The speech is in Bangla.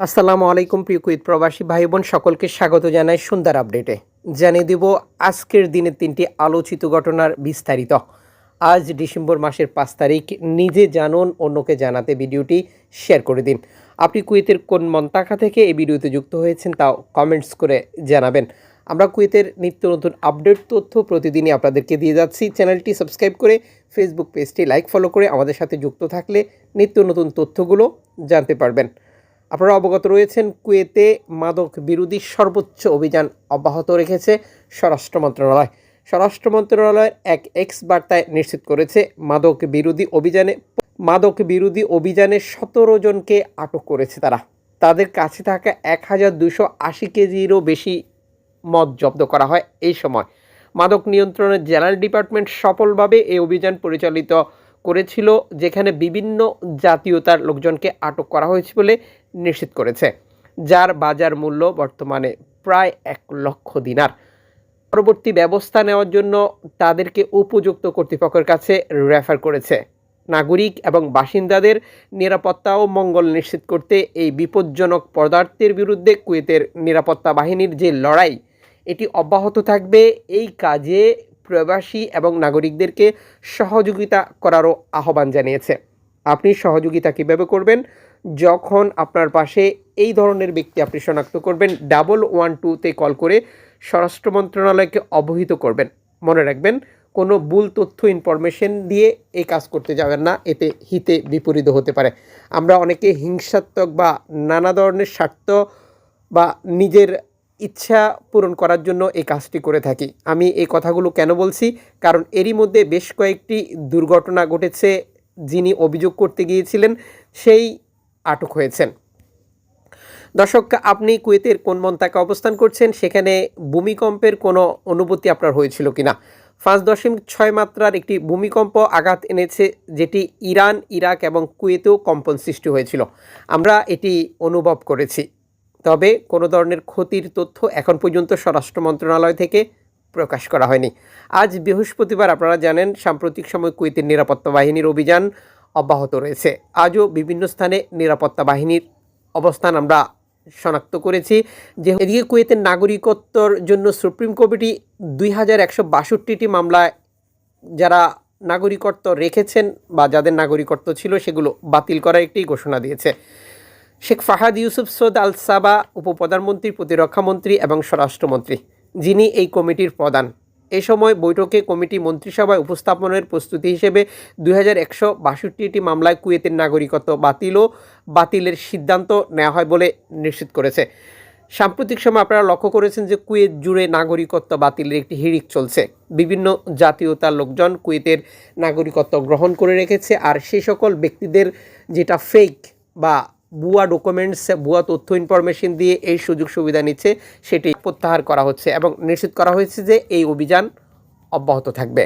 আসসালামু আলাইকুম প্রিয় কুইত প্রবাসী ভাই বোন সকলকে স্বাগত জানাই সুন্দর আপডেটে। জানিয়ে দেব আজকের দিনের তিনটি আলোচিত ঘটনার বিস্তারিত। আজ ডিসেম্বর মাসের পাঁচ তারিখ, নিজে জানুন, অন্যকে জানাতে ভিডিওটি শেয়ার করে দিন। আপনি কুয়েতের কোন মন্তাকা থেকে এই ভিডিওতে যুক্ত হয়েছেন তাও কমেন্টস করে জানাবেন। আমরা কুয়েতের নিত্য নতুন আপডেট তথ্য প্রতিদিনই আপনাদেরকে দিয়ে যাচ্ছি। চ্যানেলটি সাবস্ক্রাইব করে ফেসবুক পেজটি লাইক, ফলো করে আমাদের সাথে যুক্ত থাকলে নিত্য নতুন তথ্যগুলো জানতে পারবেন। আপনারা অবগত রয়েছেন, কুয়েতে মাদক বিরোধী সর্বোচ্চ অভিযান অব্যাহত রেখেছে স্বরাষ্ট্র মন্ত্রণালয়। স্বরাষ্ট্র মন্ত্রণালয়ের এক এক্স বার্তায় নিশ্চিত করেছে, মাদক বিরোধী অভিযানে মাদক বিরোধী অভিযানে সতেরো জনকে আটক করেছে তারা। তাদের কাছে থাকা এক হাজার দুশো আশি কেজিরও বেশি মদ জব্দ করা হয় এই সময়। মাদক নিয়ন্ত্রণের জেনারেল ডিপার্টমেন্ট সফলভাবে এই অভিযান পরিচালিত করেছিল, যেখানে বিভিন্ন জাতীয়তার লোকজনকে আটক করা হয়েছে বলে নিশ্চিত করেছে, যার বাজার মূল্য বর্তমানে প্রায় এক লক্ষ দিনার। পরবর্তী ব্যবস্থা নেওয়ার জন্য তাদেরকে উপযুক্ত কর্তৃপক্ষের কাছে রেফার করেছে। নাগরিক এবং বাসিন্দাদের নিরাপত্তা ও মঙ্গল নিশ্চিত করতে এই বিপজ্জনক পদার্থের বিরুদ্ধে কুয়েতের নিরাপত্তা বাহিনীর যে লড়াই, এটি অব্যাহত থাকবে। এই কাজে প্রবাসী এবং নাগরিকদেরকে সহযোগিতা করারও আহ্বান জানিয়েছে। আপনি সহযোগিতা কীভাবে করবেন? যখন আপনার পাশে এই ধরনের ব্যক্তি আপনি শনাক্ত করবেন, ডাবল ওয়ান টুতে কল করে স্বরাষ্ট্র মন্ত্রণালয়কে অবহিত করবেন। মনে রাখবেন, কোনো ভুল তথ্য ইনফরমেশন দিয়ে এই কাজ করতে যাবেন না, এতে হিতে বিপরীত হতে পারে। আমরা অনেকে হিংসাত্মক বা নানা ধরনের স্বার্থ বা নিজের ইচ্ছা পূরণ করার জন্য এই কাজটি করে থাকি। আমি এই কথাগুলো কেন বলছি? কারণ এরই মধ্যে বেশ কয়েকটি দুর্ঘটনা ঘটেছে যিনি অভিযোগ করতে গিয়েছিলেন, সেই আটক হয়েছেন। দর্শক, আপনি কুয়েতের কোন মন্তাকে অবস্থান করছেন? সেখানে ভূমিকম্পের কোনো অনুভূতি আপনার হয়েছিল কিনা? পাঁচ দশমিক ছয় মাত্রার একটি ভূমিকম্প আঘাত এনেছে, যেটি ইরান, ইরাক এবং কুয়েতেও কম্পন সৃষ্টি হয়েছিল। আমরা এটি অনুভব করেছি। তবে কোনো ধরনের ক্ষতির তথ্য এখন পর্যন্ত স্বরাষ্ট্র মন্ত্রণালয় থেকে প্রকাশ করা হয়নি। আজ বৃহস্পতিবার আপনারা জানেন, সাম্প্রতিক সময় কুয়েতের নিরাপত্তা বাহিনীর অভিযান অব্যাহত রয়েছে। আজও বিভিন্ন স্থানে নিরাপত্তা বাহিনীর অবস্থান আমরা শনাক্ত করেছি। যে এদিকে কুয়েতের নাগরিকত্বর জন্য সুপ্রিম কমিটি দুই হাজার একশো বাষট্টিটি মামলায় যারা নাগরিকত্ব রেখেছেন বা যাদের নাগরিকত্ব ছিল সেগুলো বাতিল করার একটি ঘোষণা দিয়েছে। শেখ ফাহাদ ইউসুফ সৌদ আল সাবা উপপ্রধানমন্ত্রী, প্রতিরক্ষামন্ত্রী এবং স্বরাষ্ট্রমন্ত্রী, যিনি এই কমিটির প্রধান। এ সময় বৈঠকে কমিটি মন্ত্রিসভায় উপস্থাপনের প্রস্তুতি হিসেবে দুই হাজার একশো বাষট্টিটি মামলায় কুয়েতের নাগরিকত্ব বাতিল ও বাতিলের সিদ্ধান্ত নেওয়া হয় বলে নিশ্চিত করেছে। সাম্প্রতিক সময় আপনারা লক্ষ্য করেছেন যে কুয়েত জুড়ে নাগরিকত্ব বাতিলের একটি হিড়িক চলছে। বিভিন্ন জাতীয়তার লোকজন কুয়েতের নাগরিকত্ব গ্রহণ করে রেখেছে আর সেই সকল ব্যক্তিদের যেটা ফেক বা ভুয়া ডকুমেন্টস ভুয়া তথ্য ইনফরমেশন দিয়ে এই সুযোগ সুবিধা নিচ্ছে, সেটি প্রত্যাহার করা হচ্ছে এবং নিশ্চিত করা হয়েছে যে এই অভিযান অব্যাহত থাকবে।